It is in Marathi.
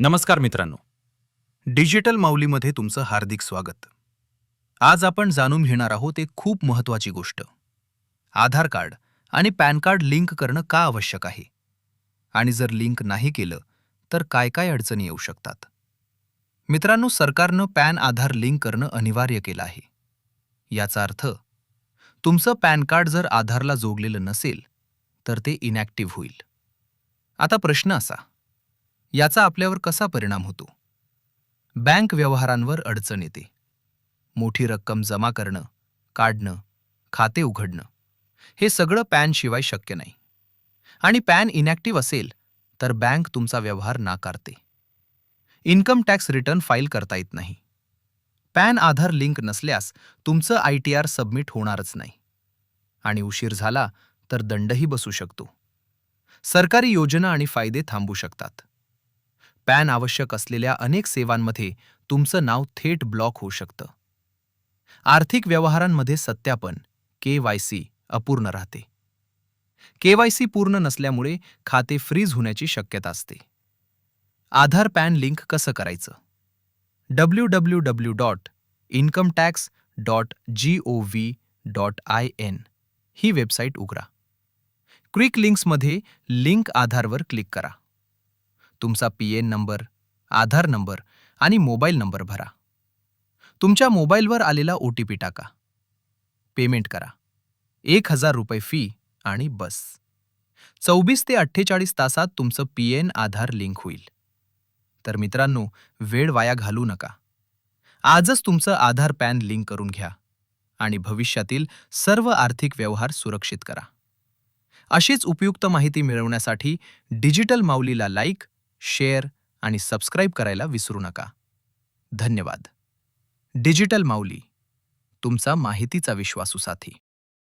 नमस्कार मित्रांनो. डिजिटल माऊलीमध्ये तुमचं हार्दिक स्वागत. आज आपण जाणून घेणार आहोत एक खूप महत्त्वाची गोष्ट. आधार कार्ड आणि पॅन कार्ड लिंक करणं का आवश्यक आहे? आणि जर लिंक नाही केलं तर काय काय अडचणी येऊ शकतात? मित्रांनो सरकारनं पॅन आधार लिंक करणं अनिवार्य केलं आहे. याचा अर्थ तुमचं पॅन कार्ड जर आधारला जोडलेलं नसेल तर ते इनॅक्टिव्ह होईल. आता प्रश्न असा याचा आपल्यावर कसा परिणाम होतो? बँक व्यवहारांवर अडचण येते. मोठी रक्कम जमा करणं काढणं खाते उघडणं हे सगळं पॅनशिवाय शक्य नाही. आणि पॅन इनॅक्टिव्ह असेल तर बँक तुमचा व्यवहार नाकारते. इन्कम टॅक्स रिटर्न फाईल करता येत नाही. पॅन आधार लिंक नसल्यास तुमचं आय टी आर सबमिट होणारच नाही. आणि उशीर झाला तर दंडही बसू शकतो. सरकारी योजना आणि फायदे थांबू शकतात. पॅन आवश्यक असलेल्या अनेक सेवांमध्ये तुमचं नाव थेट ब्लॉक होऊ शकतं. आर्थिक व्यवहारांमध्ये सत्यापन के वाय सी अपूर्ण राहते. के वाय सी पूर्ण नसल्यामुळे खाते फ्रीज होण्याची शक्यता असते. आधार पॅन लिंक कसं करायचं? W W W dot income tax dot G O V dot I N he website उघडा. क्विक लिंक्समध्ये लिंक आधारवर क्लिक करा. तुमचा P N number Aadhaar number आणि मोबाईल नंबर भरा. तुमच्या मोबाईलवर आलेला ओ टी पी टाका. पेमेंट करा. एक हजार रुपये फी आणि बस. चौवीस ते अठ्ठेचाळीस तासात तुमचं पी एन आधार लिंक होईल. तर मित्रांनो वेळ वाया घालू नका. आजच तुमचं आधार पॅन लिंक करून घ्या आणि भविष्यातील सर्व आर्थिक व्यवहार सुरक्षित करा. अशीच उपयुक्त माहिती मिळवण्यासाठी डिजिटल माऊलीला लाईक शेअर आणि सबस्क्राईब करायला विसरू नका. धन्यवाद. डिजिटल माऊली तुमचा माहितीचा विश्वासू साथी.